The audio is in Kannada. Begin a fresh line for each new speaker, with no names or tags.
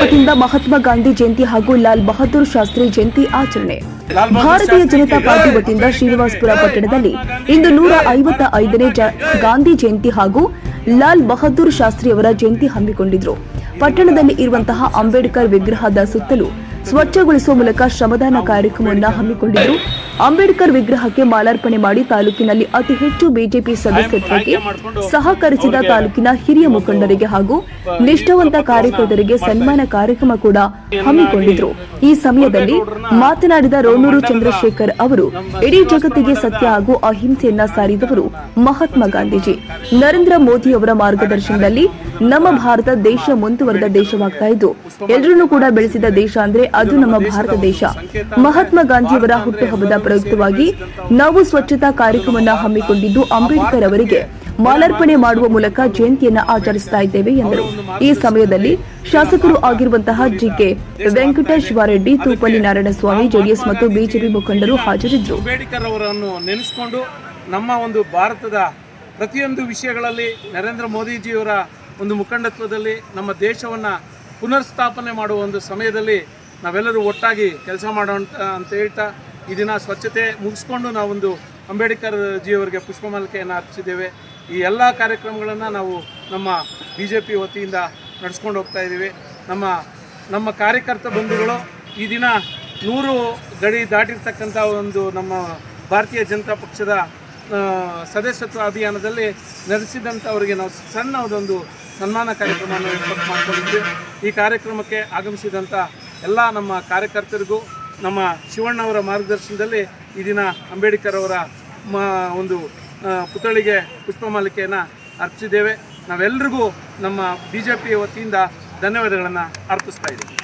ವತಿಯಿಂದ ಮಹಾತ್ಮ ಗಾಂಧಿ ಜಯಂತಿ ಹಾಗೂ ಲಾಲ್ ಬಹದ್ದೂರ್ ಶಾಸ್ತ್ರಿ ಜಯಂತಿ ಆಚರಣೆ. ಭಾರತೀಯ ಜನತಾ ಪಾರ್ಟಿ ವತಿಯಿಂದ ಶ್ರೀನಿವಾಸಪುರ ಪಟ್ಟಣದಲ್ಲಿ ಇಂದು ನೂರ ಐವತ್ತ ಐದನೇ ಗಾಂಧಿ ಜಯಂತಿ ಹಾಗೂ ಲಾಲ್ ಬಹದ್ದೂರ್ ಶಾಸ್ತ್ರಿ ಅವರ ಜಯಂತಿ ಹಮ್ಮಿಕೊಂಡಿದ್ರು. ಪಟ್ಟಣದಲ್ಲಿ ಇರುವಂತಹ ಅಂಬೇಡ್ಕರ್ ವಿಗ್ರಹದ ಸುತ್ತಲೂ ಸ್ವಚ್ಛಗೊಳಿಸುವ ಮೂಲಕ ಶ್ರಮದಾನ ಕಾರ್ಯಕ್ರಮವನ್ನು ಹಮ್ಮಿಕೊಂಡಿದ್ದು, ಅಂಬೇಡ್ಕರ್ ವಿಗ್ರಹಕ್ಕೆ ಮಾಲಾರ್ಪಣೆ ಮಾಡಿ ತಾಲೂಕಿನಲ್ಲಿ ಅತಿ ಹೆಚ್ಚು ಬಿಜೆಪಿ ಸದಸ್ಯತ್ವಕ್ಕೆ ಸಹಕರಿಸಿದ ತಾಲೂಕಿನ ಹಿರಿಯ ಮುಖಂಡರಿಗೆ ಹಾಗೂ ನಿಷ್ಠಾವಂತ ಕಾರ್ಯಕರ್ತರಿಗೆ ಸನ್ಮಾನ ಕಾರ್ಯಕ್ರಮ ಕೂಡ ಹಮ್ಮಿಕೊಂಡಿದ್ರು. ಈ ಸಮಯದಲ್ಲಿ ಮಾತನಾಡಿದ ರೋಣೂರು ಚಂದ್ರಶೇಖರ್ ಅವರು, ಇಡೀ ಜಗತ್ತಿಗೆ ಸತ್ಯ ಹಾಗೂ ಅಹಿಂಸೆಯನ್ನ ಸಾರಿದವರು ಮಹಾತ್ಮ ಗಾಂಧೀಜಿ. ನರೇಂದ್ರ ಮೋದಿ ಅವರ ಮಾರ್ಗದರ್ಶನದಲ್ಲಿ ನಮ್ಮ ಭಾರತ ದೇಶ ಮುಂದುವರೆದ ದೇಶವಾಗ್ತಾ ಇದ್ದು ಎಲ್ಲರನ್ನೂ ಕೂಡ ಬೆಳೆಸಿದ ದೇಶ ಅಂದ್ರೆ ಅದು ನಮ್ಮ ಭಾರತ ದೇಶ. ಮಹಾತ್ಮ ಗಾಂಧಿಯವರ ಹುಟ್ಟುಹಬ್ಬದ ಪ್ರಯುಕ್ತವಾಗಿ ನಾವು ಸ್ವಚ್ಛತಾ ಕಾರ್ಯಕ್ರಮವನ್ನು ಹಮ್ಮಿಕೊಂಡಿದ್ದು ಅಂಬೇಡ್ಕರ್ ಅವರಿಗೆ ಮಾಲಾರ್ಪಣೆ ಮಾಡುವ ಮೂಲಕ ಜಯಂತಿಯನ್ನ ಆಚರಿಸ್ತಾ ಇದ್ದೇವೆ ಎಂದರು. ಈ ಸಮಯದಲ್ಲಿ ಶಾಸಕರು ಆಗಿರುವಂತಹ ಜಿಕೆ ವೆಂಕಟೇಶ್ವರ ರೆಡ್ಡಿ ತೂಪಲ್ಲಿ ನಾರಾಯಣಸ್ವಾಮಿ, ಜೆಡಿಎಸ್ ಮತ್ತು ಬಿಜೆಪಿ ಮುಖಂಡರು ಹಾಜರಿದ್ದರು.
ಅವರನ್ನು ನೆನೆಸ್ಕೊಂಡು ನಮ್ಮ ಒಂದು ಭಾರತದ ಪ್ರತಿಯೊಂದು ವಿಷಯಗಳಲ್ಲಿ ನರೇಂದ್ರ ಮೋದಿಜಿಯವರ ಒಂದು ಮುಖಂಡತ್ವದಲ್ಲಿ ನಮ್ಮ ದೇಶವನ್ನು ಪುನರ್ಸ್ಥಾಪನೆ ಮಾಡುವ ಒಂದು ಸಮಯದಲ್ಲಿ ನಾವೆಲ್ಲರೂ ಒಟ್ಟಾಗಿ ಕೆಲಸ ಮಾಡೋಣ ಅಂತ ಹೇಳ್ತಾ ಈ ದಿನ ಸ್ವಚ್ಛತೆ ಮುಗಿಸ್ಕೊಂಡು ನಾವೊಂದು ಅಂಬೇಡ್ಕರ್ ಜಿಯವರಿಗೆ ಪುಷ್ಪಮಾಲಿಕೆಯನ್ನು ಅರ್ಪಿಸಿದ್ದೇವೆ. ಈ ಎಲ್ಲ ಕಾರ್ಯಕ್ರಮಗಳನ್ನು ನಾವು ನಮ್ಮ ಬಿ ಜೆ ಪಿ ವತಿಯಿಂದ ನಡೆಸ್ಕೊಂಡು ಹೋಗ್ತಾ ಇದ್ದೀವಿ. ನಮ್ಮ ನಮ್ಮ ಕಾರ್ಯಕರ್ತ ಬಂಧುಗಳು ಈ ದಿನ ನೂರು ಗಡಿ ದಾಟಿರ್ತಕ್ಕಂಥ ಒಂದು ನಮ್ಮ ಭಾರತೀಯ ಜನತಾ ಪಕ್ಷದ ಸದಸ್ಯತ್ವ ಅಭಿಯಾನದಲ್ಲಿ ನಡೆಸಿದಂಥವರಿಗೆ ನಾವು ಸಣ್ಣದೊಂದು ಸನ್ಮಾನ ಕಾರ್ಯಕ್ರಮವನ್ನು ಏರ್ಪಾಡು ಮಾಡಿಕೊಂಡಿದ್ವಿ ಈ ಕಾರ್ಯಕ್ರಮಕ್ಕೆ ಆಗಮಿಸಿದಂಥ ಎಲ್ಲ ನಮ್ಮ ಕಾರ್ಯಕರ್ತರಿಗೂ, ನಮ್ಮ ಶಿವಣ್ಣವರ ಮಾರ್ಗದರ್ಶನದಲ್ಲಿ ಈ ದಿನ ಅಂಬೇಡ್ಕರ್ ಅವರ ಮ, ಒಂದು ಪುತ್ಥಳಿಗೆ ಪುಷ್ಪಮಾಲಿಕೆಯನ್ನು ಅರ್ಪಿಸಿದ್ದೇವೆ. ನಾವೆಲ್ಲರಿಗೂ ನಮ್ಮ ಬಿ ಜೆ ಪಿ ವತಿಯಿಂದ ಧನ್ಯವಾದಗಳನ್ನು ಅರ್ಪಿಸ್ತಾ ಇದ್ದೀವಿ.